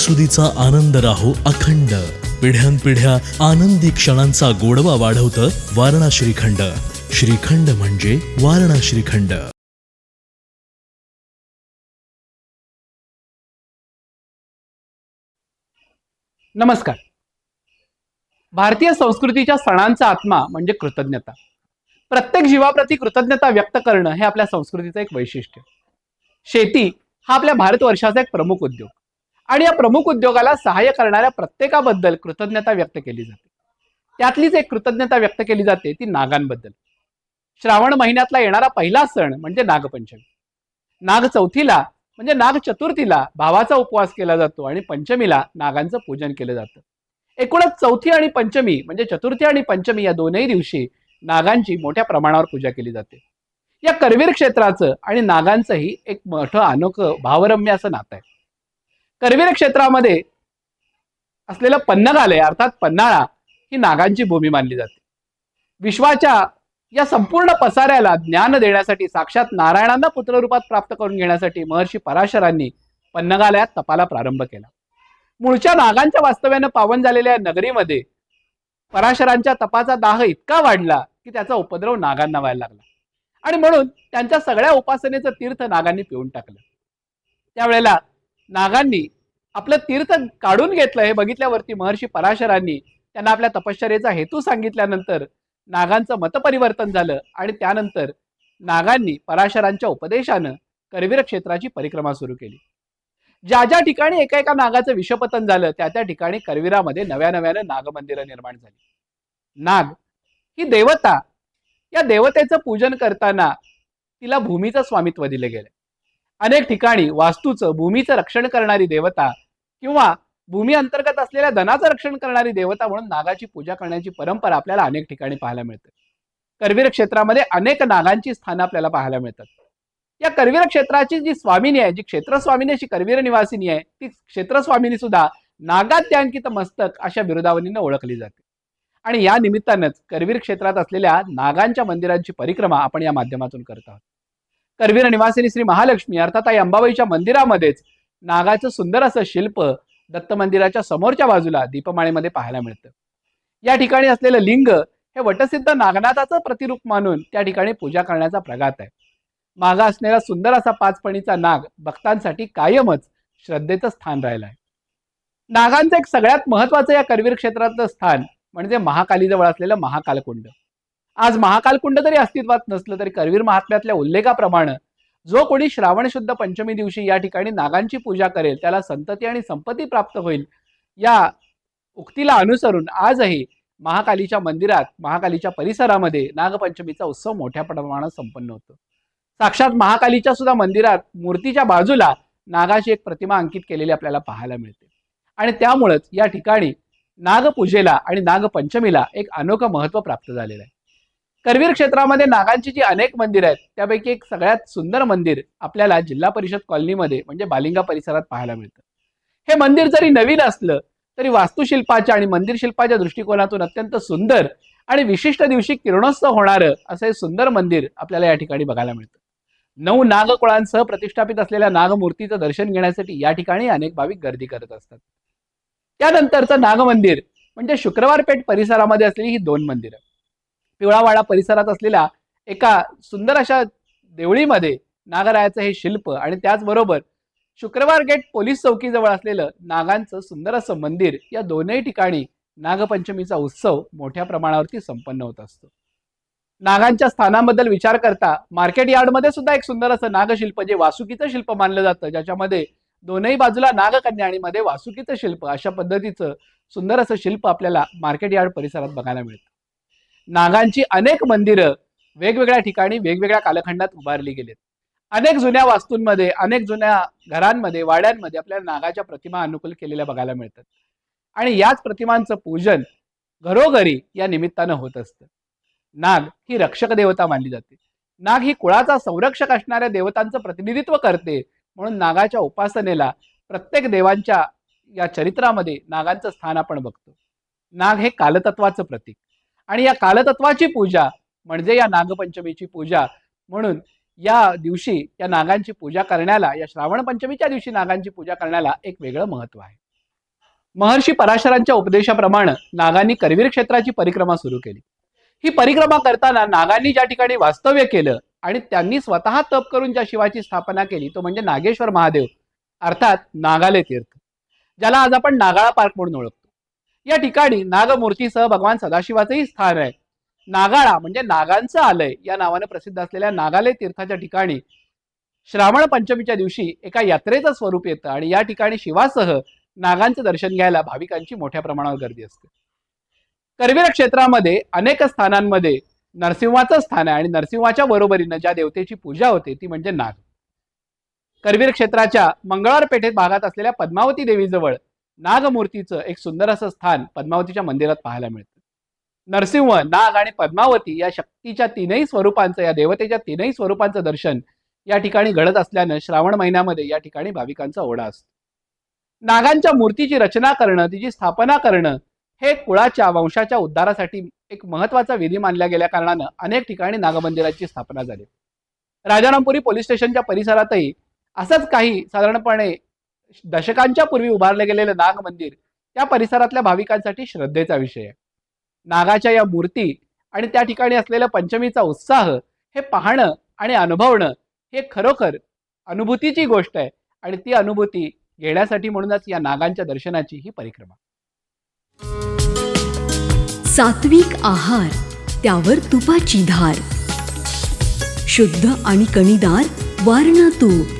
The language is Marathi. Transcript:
सणासुदीचा आनंद राहो अखंड. पिढ्यानपिढ्या आनंदी क्षणांचा गोडवा वाढवतं वारणा श्रीखंड श्रीखंड म्हणजे वारणा श्रीखंड नमस्कार. भारतीय संस्कृतीच्या सणांचा आत्मा म्हणजे कृतज्ञता. प्रत्येक जीवाप्रती कृतज्ञता व्यक्त करणं हे आपल्या संस्कृतीचं एक वैशिष्ट्य. शेती हा आपल्या भारतवर्षाचा एक प्रमुख उद्योग. आणि या प्रमुख उद्योगाला सहाय्य करणाऱ्या प्रत्येकाबद्दल कृतज्ञता व्यक्त केली जाते. त्यातलीच एक कृतज्ञता व्यक्त केली जाते ती नागांबद्दल. श्रावण महिन्यातला येणारा पहिला सण म्हणजे नागपंचमी. नाग चौथीला म्हणजे नाग चतुर्थीला भावाचा उपवास केला जातो आणि पंचमीला नागांचं पूजन केलं जातं. एकूणच चौथी आणि पंचमी म्हणजे चतुर्थी आणि पंचमी या दोनही दिवशी नागांची मोठ्या प्रमाणावर पूजा केली जाते. या करवीर क्षेत्राचं आणि नागांचंही एक मोठं अनोखं भावरम्य असं नातं आहे. करवीर क्षेत्रामध्ये असलेलं पन्नगालय अर्थात पन्हाळा ही नागांची भूमी मानली जाते. विश्वाच्या या संपूर्ण पसाऱ्याला ज्ञान देण्यासाठी साक्षात नारायणांना पुत्ररूपात प्राप्त करून घेण्यासाठी महर्षी पराशरांनी पन्नगालयात तपाला प्रारंभ केला. मूळच्या नागांच्या वास्तव्यानं पावन झालेल्या नगरीमध्ये पराशरांच्या तपाचा दाह इतका वाढला की त्याचा उपद्रव नागांना व्हायला लागला. आणि म्हणून त्यांच्या सगळ्या उपासनेचं तीर्थ नागांनी पिऊन टाकलं. त्यावेळेला नागांनी आपलं तीर्थ काढून घेतलं हे बघितल्यावरती महर्षी पराशरांनी त्यांना आपल्या तपश्चर्याचा हेतू सांगितल्यानंतर नागांचं मतपरिवर्तन झालं आणि त्यानंतर नागांनी पराशरांच्या उपदेशानं करवीर क्षेत्राची परिक्रमा सुरू केली. ज्या ज्या ठिकाणी एका एका नागाचं विषपतन झालं त्या त्या ठिकाणी करवीरामध्ये नव्या नव्यानं नागमंदिरं निर्माण झाली. नाग ही देवता या देवतेचं पूजन करताना तिला भूमीचं स्वामित्व दिलं गेलं. अनेक ठिकाणी वास्तूचं भूमीचं रक्षण करणारी देवता किंवा भूमी अंतर्गत असलेल्या धनाचं रक्षण करणारी देवता म्हणून नागाची पूजा करण्याची परंपरा आपल्याला अनेक ठिकाणी पाहायला मिळते. करवीर क्षेत्रामध्ये अनेक नागांची स्थानं आपल्याला पाहायला मिळतात. या करवीर क्षेत्राची जी स्वामिनी आहे जी क्षेत्रस्वामिनी अशी करवीर निवासिनी आहे ती क्षेत्रस्वामिनी सुद्धा नागात्यांकित मस्तक अशा बिरुदावनीने ओळखली जाते. आणि या निमित्तानंच करवीर क्षेत्रात असलेल्या नागांच्या मंदिरांची परिक्रमा आपण या माध्यमातून करत आहोत. करवीर निवासिनी श्री महालक्ष्मी अर्थात आई अंबाबाईच्या मंदिरामध्येच नागाचं सुंदर असं शिल्प दत्त मंदिराच्या समोरच्या बाजूला दीपमाळेमध्ये पाहायला मिळतं. या ठिकाणी असलेलं लिंग हे वटसिद्ध नागनाथाचं प्रतिरूप मानून त्या ठिकाणी पूजा करण्याचा प्रघात आहे. मागा असलेला सुंदर असा पाचपणीचा नाग भक्तांसाठी कायमच श्रद्धेचं स्थान राहिलं आहे. नागांचं एक सगळ्यात महत्वाचं या करवीर क्षेत्रातलं स्थान म्हणजे महाकालीजवळ असलेलं महाकालकुंड. आज महाकालकुंड जरी अस्तित्वात नसलं तरी करवीर महात्म्यातल्या उल्लेखाप्रमाणे जो कोणी श्रावण शुद्ध पंचमी दिवशी या ठिकाणी नागांची पूजा करेल त्याला संतती आणि संपत्ती प्राप्त होईल या उक्तीला अनुसरून आजही महाकालीच्या मंदिरात महाकालीच्या परिसरामध्ये नागपंचमीचा उत्सव मोठ्या प्रमाणात संपन्न होतो. साक्षात महाकालीच्या सुद्धा मंदिरात मूर्तीच्या बाजूला नागाची एक प्रतिमा अंकित केलेली आपल्याला पाहायला मिळते. आणि त्यामुळेच या ठिकाणी नागपूजेला आणि नागपंचमीला एक अनोखं महत्त्व प्राप्त झालेलं आहे. करवीर क्षेत्रामध्ये नागांची जी अनेक मंदिरं आहेत त्यापैकी एक सगळ्यात सुंदर मंदिर आपल्याला जिल्हा परिषद कॉलनीमध्ये म्हणजे बालिंगा परिसरात पाहायला मिळतं. हे मंदिर जरी नवीन असलं तरी वास्तुशिल्पाच्या आणि मंदिर शिल्पाच्या दृष्टिकोनातून अत्यंत सुंदर आणि विशिष्ट दिवशी किरणोत्सव होणारं असं हे सुंदर मंदिर आपल्याला या ठिकाणी बघायला मिळतं. नऊ नागकुळांसह प्रतिष्ठापित असलेल्या नागमूर्तीचं दर्शन घेण्यासाठी या ठिकाणी अनेक भाविक गर्दी करत असतात. त्यानंतरचं नागमंदिर म्हणजे शुक्रवार पेठ परिसरामध्ये असलेली ही दोन मंदिरं. पिवळावाडा परिसरात असलेल्या एका सुंदर अशा देवळीमध्ये नागरायाचं हे शिल्प आणि त्याचबरोबर शुक्रवार गेट पोलीस चौकीजवळ असलेलं नागांचं सुंदर असं मंदिर या दोनही ठिकाणी नागपंचमीचा उत्सव मोठ्या प्रमाणावरती संपन्न होत असतो. नागांच्या स्थानाबद्दल विचार करता मार्केट यार्डमध्ये सुद्धा एक सुंदर असं नागशिल्प जे वासुकीचं शिल्प मानलं जातं ज्याच्यामध्ये दोनही बाजूला नागकन्या आणि मध्ये वासुकीचं शिल्प अशा पद्धतीचं सुंदर असं शिल्प आपल्याला मार्केट यार्ड परिसरात बघायला मिळतं. नागांची अनेक मंदिरं वेगवेगळ्या ठिकाणी वेगवेगळ्या कालखंडात उभारली गेलीत. अनेक जुन्या वास्तूंमध्ये अनेक जुन्या घरांमध्ये वाड्यांमध्ये आपल्याला नागाच्या प्रतिमा अनुकूल केलेल्या बघायला मिळतात. आणि याच प्रतिमांचं पूजन घरोघरी या निमित्तानं होत असतं. नाग ही रक्षक देवता मानली जाते. नाग ही कुळाचा संरक्षक असणाऱ्या देवतांचं प्रतिनिधित्व करते. म्हणून नागाच्या उपासनेला प्रत्येक देवांच्या या चरित्रामध्ये नागांचं स्थान आपण बघतो. नाग हे कालतत्वाचं प्रतीक. आणि या कालतत्वाची पूजा म्हणजे या नागपंचमीची पूजा म्हणून या दिवशी या नागांची पूजा करण्याला या श्रावण पंचमीच्या दिवशी नागांची पूजा करण्याला एक वेगळं महत्त्व आहे. महर्षी पराशरांच्या उपदेशाप्रमाणे नागांनी करवीर क्षेत्राची परिक्रमा सुरू केली. ही परिक्रमा करताना नागांनी ज्या ठिकाणी वास्तव्य केलं आणि त्यांनी स्वतः तप करून ज्या शिवाची स्थापना केली तो म्हणजे नागेश्वर महादेव अर्थात नागाले तीर्थ ज्याला आज आपण नागाळा पार्क म्हणून ओळखतो. या ठिकाणी नागमूर्तीसह भगवान सदाशिवाचंही स्थान आहे. नागाळा म्हणजे नागांचं आलय. या नावाने प्रसिद्ध असलेल्या नागालय तीर्थाच्या ठिकाणी श्रावण पंचमीच्या दिवशी एका यात्रेचं स्वरूप येतं आणि या ठिकाणी शिवासह नागांचं दर्शन घ्यायला भाविकांची मोठ्या प्रमाणावर गर्दी असते. करवीर क्षेत्रामध्ये अनेक स्थानांमध्ये नरसिंहाचं स्थान आहे आणि नरसिंहाच्या बरोबरीनं ज्या देवतेची पूजा होते ती म्हणजे नाग. करवीर क्षेत्राच्या मंगळवार पेठेत भागात असलेल्या पद्मावती देवीजवळ नागमूर्तीचं एक सुंदर असं स्थान पद्मावतीच्या मंदिरात पाहायला मिळतं. नरसिंह नाग आणि पद्मावती या शक्तीच्या तीनही स्वरूपांचं या देवतेच्या तीनही स्वरूपांचं दर्शन या ठिकाणी घडत असल्यानं श्रावण महिन्यामध्ये या ठिकाणी भाविकांचा ओढा असतो. नागांच्या मूर्तीची रचना करणं तिची स्थापना करणं हे कुळाच्या वंशाच्या उद्धारासाठी एक महत्त्वाचा विधी मानल्या गेल्या कारणानं अनेक ठिकाणी नागमंदिराची स्थापना झाली. राजारामपुरी पोलीस स्टेशनच्या परिसरातही असंच काही साधारणपणे दशकांच्या पूर्वी उभारले गेलेलं नाग मंदिर त्या परिसरातल्या भाविकांसाठी श्रद्धेचा विषय आहे. नागाच्या या मूर्ती आणि त्या ठिकाणी असलेल्या पंचमीचा उत्साह हे पाहणं आणि अनुभवणं हे खरोखर अनुभूतीची गोष्ट आहे आणि ती अनुभूती घेण्यासाठी म्हणूनच या नागांच्या दर्शनाची ही परिक्रमा. सात्विक आहार त्यावर तुपाची धार. शुद्ध आणि कणीदार वारणा तूप.